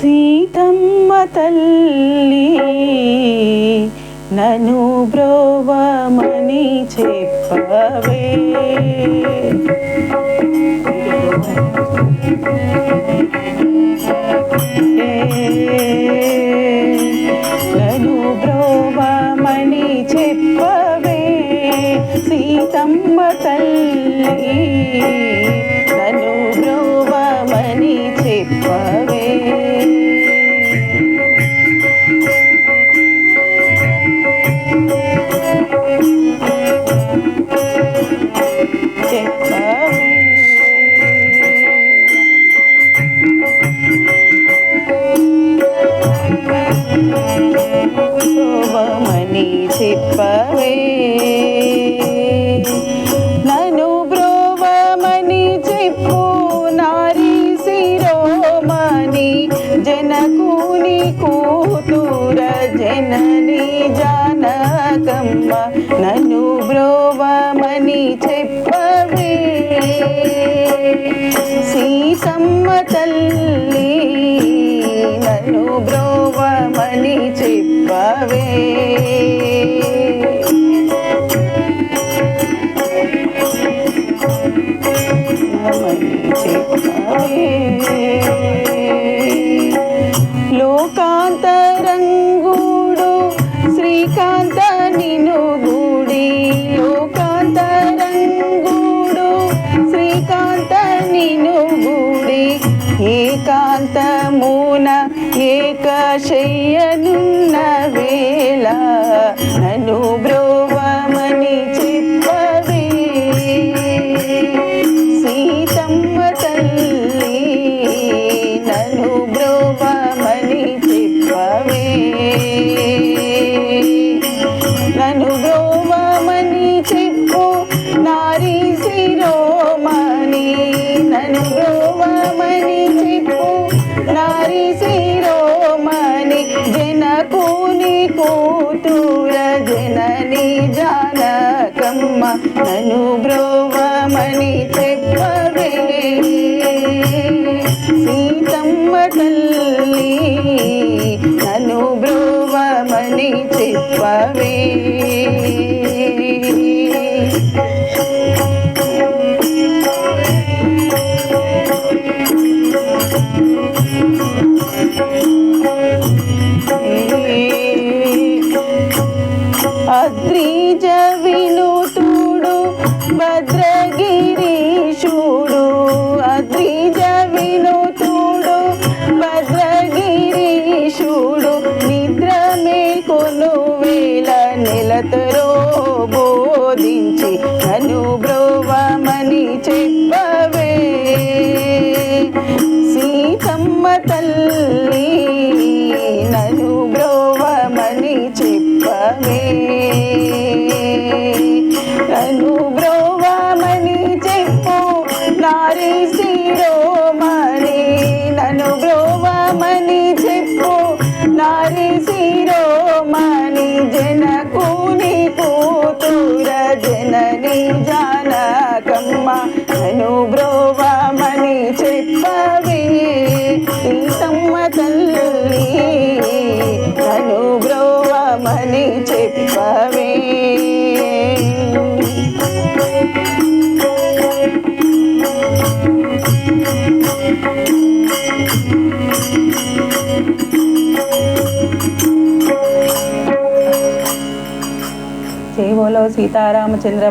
సీతమ్మ తల్లి నను బ్రోవమని చెప్పవే. నను బ్రోవమని చెప్పవే. సీతమ్మ తల్లి జనని జానకమ్మ నన్ను బ్రోవమని చెప్పవే. సీతమ్మ తల్లి నన్ను బ్రోవమని చెప్పవే. ఏకాంతమున ఏకశయ్యనున్న వేళ నను బ్రోవమని చెప్పవే. సీతమ్మ తల్లి నన్ను బ్రోవమని చెప్పవే. నన్ను బ్రోవమని చెప్పు నారీ శిరోమణి నను బ్రోవమని నారీ శిరోమణి జనకుని కూతుర జనని జానకమ్మ నను బ్రోవమణి చెప్పవే. సీతమ్మ తల్లి నను బ్రోవమణి చెప్పవే. అద్రిజ వినుతుడు భద్రగిరీశుడు. అద్రిజ వినుతుడు భద్రగిరీశుడు నిద్ర మేల్కొను వేళ నెలతరో బోధించి నన్ను బ్రోవమని చెప్పవే. సీతమ్మ తల్లి సీతమ్మ తల్లి నన్ను బ్రోవమని చెప్పవే. జై బోలో సీతారామచంద్ర